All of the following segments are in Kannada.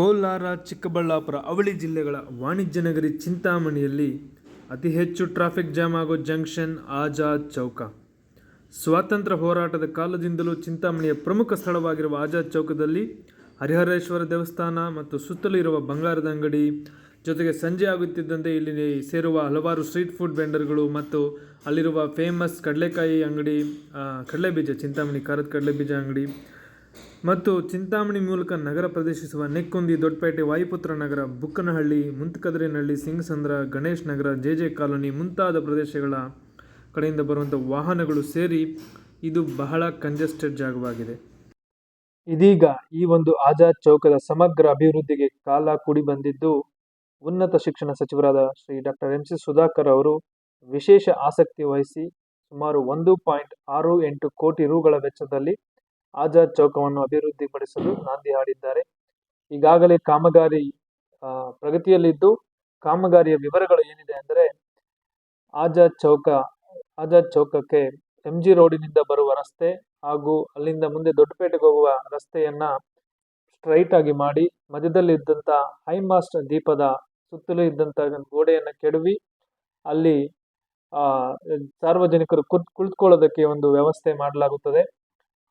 ಕೋಲಾರ, ಚಿಕ್ಕಬಳ್ಳಾಪುರ, ಅವಳಿ ಜಿಲ್ಲೆಗಳ ವಾಣಿಜ್ಯ ನಗರಿ ಚಿಂತಾಮಣಿಯಲ್ಲಿ ಅತಿ ಹೆಚ್ಚು ಟ್ರಾಫಿಕ್ ಜಾಮ್ ಆಗೋ ಜಂಕ್ಷನ್ ಆಜಾದ್ ಚೌಕ. ಸ್ವಾತಂತ್ರ್ಯ ಹೋರಾಟದ ಕಾಲದಿಂದಲೂ ಚಿಂತಾಮಣಿಯ ಪ್ರಮುಖ ಸ್ಥಳವಾಗಿರುವ ಆಜಾದ್ ಚೌಕದಲ್ಲಿ ಹರಿಹರೇಶ್ವರ ದೇವಸ್ಥಾನ ಮತ್ತು ಸುತ್ತಲೂ ಇರುವ ಬಂಗಾರದ ಅಂಗಡಿ ಜೊತೆಗೆ ಸಂಜೆ ಆಗುತ್ತಿದ್ದಂತೆ ಇಲ್ಲಿ ಸೇರುವ ಹಲವಾರು ಸ್ಟ್ರೀಟ್ ಫುಡ್ ವೆಂಡರ್ಗಳು ಮತ್ತು ಅಲ್ಲಿರುವ ಫೇಮಸ್ ಕಡಲೆಕಾಯಿ ಅಂಗಡಿ ಕಡಲೆ ಬೀಜ ಚಿಂತಾಮಣಿ ಖಾರದ ಕಡಲೆಬೀಜ ಅಂಗಡಿ ಮತ್ತು ಚಿಂತಾಮಣಿ ಮೂಲಕ ನಗರ ಪ್ರದೇಶಿಸುವ Nekkundi Doddapete Vayuputra Nagar, Bukkanahalli, Muntakadarinahalli, Singasandra, Ganesh Nagar J J colony ಮುಂತಾದ ಪ್ರದೇಶಗಳ ಕಡೆಯಿಂದ ಬರುವಂಥ ವಾಹನಗಳು ಸೇರಿ ಇದು ಬಹಳ ಕಂಜೆಸ್ಟೆಡ್ ಜಾಗವಾಗಿದೆ. ಇದೀಗ ಈ ಒಂದು ಆಜಾದ್ ಚೌಕದ ಸಮಗ್ರ ಅಭಿವೃದ್ಧಿಗೆ ಕಾಲ ಕೂಡಿ ಬಂದಿದ್ದು, ಉನ್ನತ ಶಿಕ್ಷಣ ಸಚಿವರಾದ Shri doctor M C Sudhakar ಅವರು ವಿಶೇಷ ಆಸಕ್ತಿ ವಹಿಸಿ ಸುಮಾರು ಒಂದು ಪಾಯಿಂಟ್ ಆರು ಎಂಟು ಕೋಟಿ ರುಗಳ ವೆಚ್ಚದಲ್ಲಿ ಆಜಾದ್ ಚೌಕವನ್ನು ಅಭಿವೃದ್ಧಿಪಡಿಸಲು ನಾಂದಿ ಹಾಡಿದ್ದಾರೆ. ಈಗಾಗಲೇ ಕಾಮಗಾರಿ ಪ್ರಗತಿಯಲ್ಲಿದ್ದು ಕಾಮಗಾರಿಯ ವಿವರಗಳು ಏನಿದೆ ಅಂದರೆ, ಆಜಾದ್ ಚೌಕ, ಆಜಾದ್ ಚೌಕಕ್ಕೆ ಎಂ ಜಿ ರೋಡಿನಿಂದ ಬರುವ ರಸ್ತೆ ಹಾಗೂ ಅಲ್ಲಿಂದ ಮುಂದೆ ದೊಡ್ಡಪೇಟೆಗೆ ಹೋಗುವ ರಸ್ತೆಯನ್ನ ಸ್ಟ್ರೈಟ್ ಆಗಿ ಮಾಡಿ, ಮಧ್ಯದಲ್ಲಿ ಇದ್ದಂಥ ಹೈಮಾಸ್ಟ್ ದೀಪದ ಸುತ್ತಲೂ ಇದ್ದಂಥ ಗೋಡೆಯನ್ನು ಕೆಡವಿ, ಅಲ್ಲಿ ಸಾರ್ವಜನಿಕರು ಕುತ್, ಕುಳಿತುಕೊಳ್ಳೋದಕ್ಕೆ ಒಂದು ವ್ಯವಸ್ಥೆ ಮಾಡಲಾಗುತ್ತದೆ.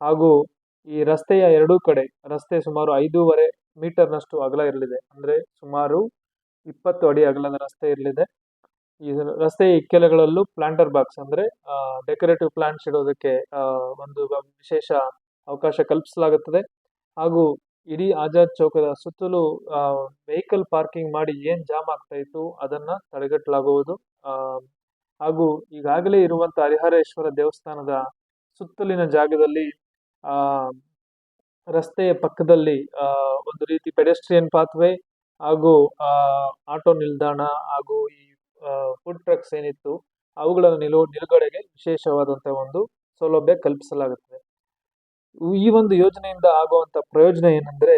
ಹಾಗೂ ಈ ರಸ್ತೆಯ ಎರಡೂ ಕಡೆ, ರಸ್ತೆ ಸುಮಾರು ಐದೂವರೆ ಮೀಟರ್ನಷ್ಟು ಅಗಲ ಇರಲಿದೆ. ಅಂದರೆ ಸುಮಾರು ಇಪ್ಪತ್ತು ಅಡಿ ಅಗಲದ ರಸ್ತೆ ಇರಲಿದೆ. ಈ ರಸ್ತೆಯ ಇಕ್ಕೆಲೆಗಳಲ್ಲೂ ಪ್ಲಾಂಟರ್ ಬಾಕ್ಸ್ ಅಂದರೆ ಡೆಕೋರೇಟಿವ್ ಪ್ಲಾಂಟ್ಸ್ ಇಡೋದಕ್ಕೆ ಒಂದು ವಿಶೇಷ ಅವಕಾಶ ಕಲ್ಪಿಸಲಾಗುತ್ತದೆ. ಹಾಗೂ ಇಡೀ ಆಜಾದ್ ಚೌಕದ ಸುತ್ತಲೂ ವೆಹಿಕಲ್ ಪಾರ್ಕಿಂಗ್ ಮಾಡಿ ಏನು ಜಾಮ್ ಆಗ್ತಾ ಇತ್ತು ಅದನ್ನ ತಡೆಗಟ್ಟಲಾಗುವುದು. ಹಾಗೂ ಈಗಾಗಲೇ ಇರುವಂತ ಹರಿಹರೇಶ್ವರ ದೇವಸ್ಥಾನದ ಸುತ್ತಲಿನ ಜಾಗದಲ್ಲಿ ರಸ್ತೆಯ ಪಕ್ಕದಲ್ಲಿ ಒಂದು ರೀತಿ ಪೆಡೆಸ್ಟ್ರಿಯನ್ ಪಾತ್ವೇ ಹಾಗೂ ಆಟೋ ನಿಲ್ದಾಣ ಹಾಗೂ ಈ ಫುಡ್ ಟ್ರಕ್ಸ್ ಏನಿತ್ತು, ಅವುಗಳನ್ನು ನಿಲು ನಿಲುಗಡೆಗೆ ವಿಶೇಷವಾದಂಥ ಒಂದು ಸೌಲಭ್ಯ ಕಲ್ಪಿಸಲಾಗುತ್ತದೆ. ಈ ಒಂದು ಯೋಜನೆಯಿಂದ ಆಗುವಂತ ಪ್ರಯೋಜನ ಏನಂದ್ರೆ,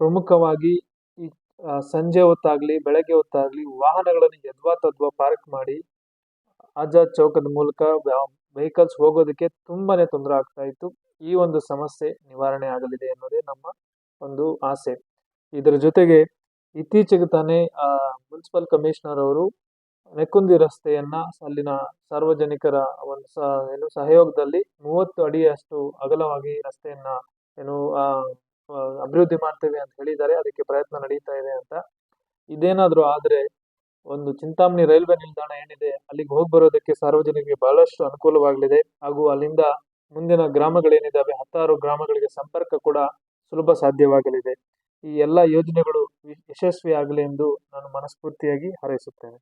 ಪ್ರಮುಖವಾಗಿ ಈ ಸಂಜೆ ಹೊತ್ತಾಗಲಿ, ಬೆಳಗ್ಗೆ ಹೊತ್ತಾಗಲಿ ವಾಹನಗಳನ್ನು ಯದ್ವಾ ತದ್ವಾ ಪಾರ್ಕ್ ಮಾಡಿ, ಆಜಾದ್ ಚೌಕದ ಮೂಲಕ ವೆಹಿಕಲ್ಸ್ ಹೋಗೋದಕ್ಕೆ ತುಂಬಾನೇ ತೊಂದರೆ ಆಗ್ತಾ ಇತ್ತು. ಈ ಒಂದು ಸಮಸ್ಯೆ ನಿವಾರಣೆ ಆಗಲಿದೆ ಅನ್ನೋದೇ ನಮ್ಮ ಒಂದು ಆಸೆ. ಇದರ ಜೊತೆಗೆ ಇತ್ತೀಚೆಗೆ ತಾನೇ ಮುನ್ಸಿಪಲ್ ಕಮಿಷನರ್ ಅವರು ನೆಕ್ಕುಂದಿ ರಸ್ತೆಯನ್ನ ಅಲ್ಲಿನ ಸಾರ್ವಜನಿಕರ ಒಂದು ಸ, ಏನು ಸಹಯೋಗದಲ್ಲಿ ಮೂವತ್ತು ಅಡಿಯಷ್ಟು ಅಗಲವಾಗಿ ರಸ್ತೆಯನ್ನ ಏನು ಅಭಿವೃದ್ಧಿ ಮಾಡ್ತೇವೆ ಅಂತ ಹೇಳಿದ್ದಾರೆ. ಅದಕ್ಕೆ ಪ್ರಯತ್ನ ನಡೀತಾ ಇದೆ ಅಂತ. ಇದೇನಾದರೂ ಆದ್ರೆ ಒಂದು ಚಿಂತಾಮಣಿ ರೈಲ್ವೆ ನಿಲ್ದಾಣ ಏನಿದೆ, ಅಲ್ಲಿಗೆ ಹೋಗಿ ಬರೋದಕ್ಕೆ ಸಾರ್ವಜನಿಕರಿಗೆ ಬಹಳಷ್ಟು ಅನುಕೂಲವಾಗಲಿದೆ. ಹಾಗೂ ಅಲ್ಲಿಂದ ಮುಂದಿನ ಗ್ರಾಮಗಳೇನಿದ್ದಾವೆ ಹತ್ತಾರು ಗ್ರಾಮಗಳಿಗೆ ಸಂಪರ್ಕ ಕೂಡ ಸುಲಭ ಸಾಧ್ಯವಾಗಲಿದೆ. ಈ ಎಲ್ಲ ಯೋಜನೆಗಳು ಯಶಸ್ವಿ ಆಗಲಿ ಎಂದು ನಾನು ಮನಸ್ಫೂರ್ತಿಯಾಗಿ ಹಾರೈಸುತ್ತೇನೆ.